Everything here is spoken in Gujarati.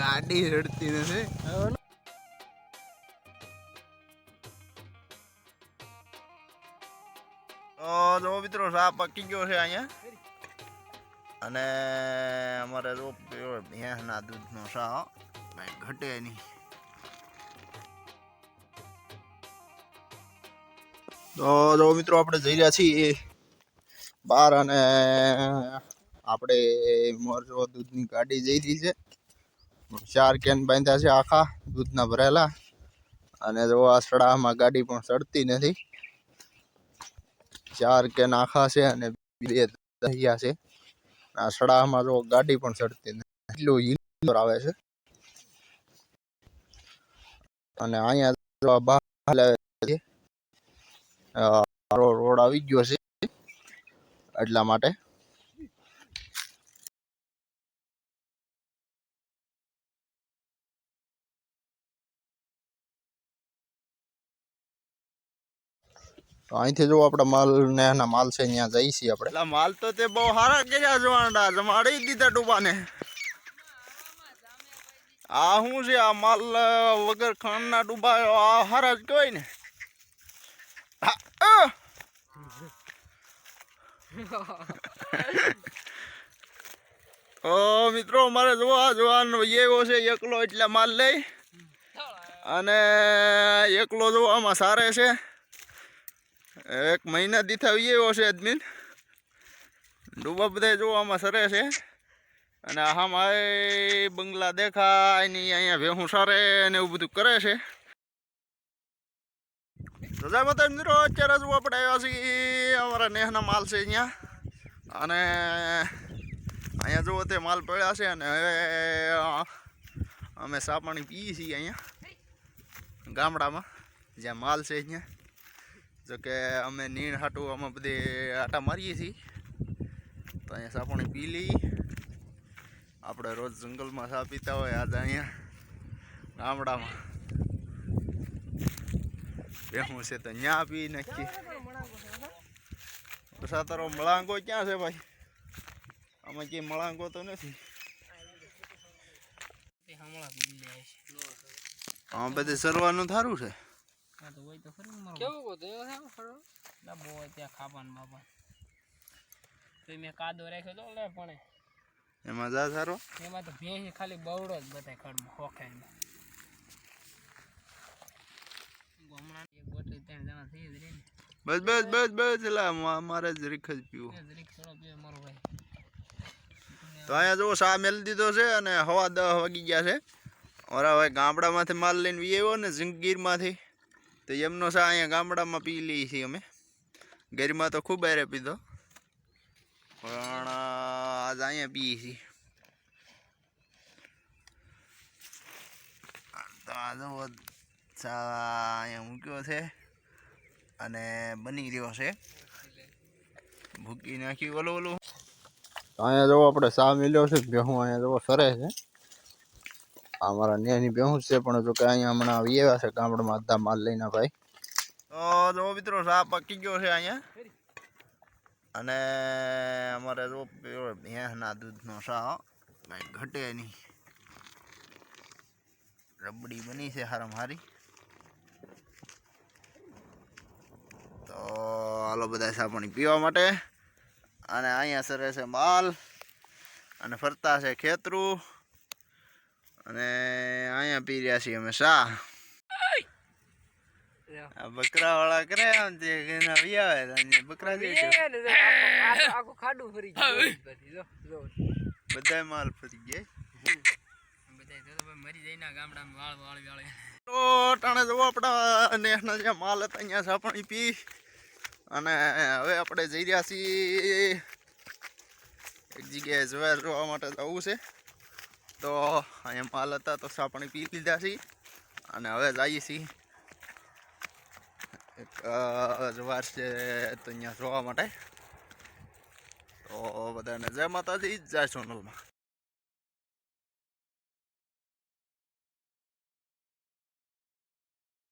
ગાડી રડતી નથી. જો મિત્રો, સાપ પકી ગયો છે અહીંયા. અને અમારે જો ભેંસના દૂધનો સા હો. કાંઈ ઘટે નહીં. તો જો મિત્રો, આપણે જઈ રહ્યા છીએ બહાર અને આપણે મોરજો દૂધની ગાડી જઈ રહી છે. ચાર કેન બાંધ્યા છે આખા, દૂધના ભરેલા. અને જો આ સડામાં ગાડી પણ સડતી નથી. ચાર કેન આખા છે અને બે દહિયા છે. આ સડામાં જો ગાડી પણ સડતી નથી. એટલું આવે છે. અને અહીંયા બહાર છે. રોડ આવી ગયો છે એટલા માટે. તો અહીંથી જો આપણે માલ ને એના માલ છે ત્યાં જઈ છીએ આપણે. માલ તો તે બહુ સારા કર્યા જવાના જમાડી દીધા ડૂબાને. આ શું છે? આ માલ વગર ખાંડના ડૂબાયો, આ હારા જ કહેવાય ને. મિત્રો, મારે જોવા જોવાનો એવો છે, એકલો એટલે માલ લઈ. અને એકલો જોવામાં સારે છે. એક મહિના દીથા એવો છે એડમિન ડૂબા બધા જોવામાં સરે છે. અને આમાં બંગલા દેખાય ને અહીંયા ભેહું સારે ને એવું બધું કરે છે. રજા માતા મિત્રો, અત્યારે જોવા આપણે આવ્યા છીએ. અમારા નેહના માલ છે અહીંયા. અને અહીંયા જુઓ તે માલ પડ્યા છે અને હવે અમે સાપણી પીએ છીએ અહીંયા ગામડામાં, જ્યાં માલ છે અહીંયા. જો કે અમે નીણ હાટું અમે બધે આટા મારીએ છીએ. તો અહીંયા સાપણી પી લઈએ. આપણે રોજ જંગલમાં સા પીતા હોય આજે અહીંયા ગામડામાં. બેહું છે તો ન્યા પી નાખી પછી તારો મળાંગો ક્યાં છે ભાઈ? આમાં ક્યાંય મળાંગો તો નથી. આ બધે સરવાનું થારું છે? કેવું કહો તો એવો છે આમ ખરો? ડબ્બો હોય ત્યાં ખાવાનું બાપા. તો મેં કાદો રાખ્યો તો લે પણ. એમાં જા સારો. એમાં તો ભેંસ ખાલી બવડો જ બધાય ખડમાં હોખાઈને હમણાં એક બોટલી ત્રણ જણા થઈ જ રહી બસ બસ બસ બસ એટલે મારે જ રીખ જ પીવું. એ થોડો પીવે મારો ભાઈ. તો અહીંયા જો સા મેલી દીધો છે અને હવા દહ વાગી ગયા છે. ઓરા ભાઈ ગામડામાંથી માલ લઈને વી આવ્યો ને ઝીંગીરમાંથી. તો એમનો સા અહીંયા ગામડામાં પી લઈએ છીએ અમે. ગેરમાં તો ખૂબ હારે પીધો. પણ આજ અહીંયા પીએ છીએ તો આ જો ચા અહીંયા મૂક્યો છે. અને બની રહ્યો છે. ભૂકી નાખ્યું. ઓલું ઓલું. અહીંયા જવો આપણે સા મિલ્યો છે હું અહીંયા જવો સરે છે. આ મારા નેની બેહું છે, પણ જો કે અહીંયા હમણાં આવી આવ્યા છે ગામડામાં અડધા માલ લઈને ભાઈ. તો જો મિત્રો સાપ પકી ગયો છે અહીંયા. અને અમારે જો ભેંસના દૂધનો સા હો. કાંઈ ઘટે નહીં. રબડી બની છે હારામ હારી તો હાલો બધા સા પાણી પીવા માટે. અને અહીંયા સરે છે માલ. અને ફરતા છે ખેતરું. અને અહીંયા પી રહ્યા છીએ અમે શા બકરા વાળા કરે આમ તે નવી આવે બકરા આખું ખાડું ફરી ગયું. બધી જો જો. બધાય માલ ફરી ગયા. બધાય ભાઈ મરી જઈને ગામડામાં વાળ વાળ વાળે. તો ટાણે જવો આપણા નેસના જે માલ હતા અહીંયા સાપણી પી. અને હવે આપણે જઈ રહ્યા છીએ. એક જગ્યાએ જવા જોવા માટે જવું છે. તો અહીંયા માલ હતા તો સાપણી પી લીધા છીએ અને હવે જઈએ છીએ. એક છે તો અહીંયા જોવા માટે. તો બધાને જય માતાજી, જય સોનલમાં.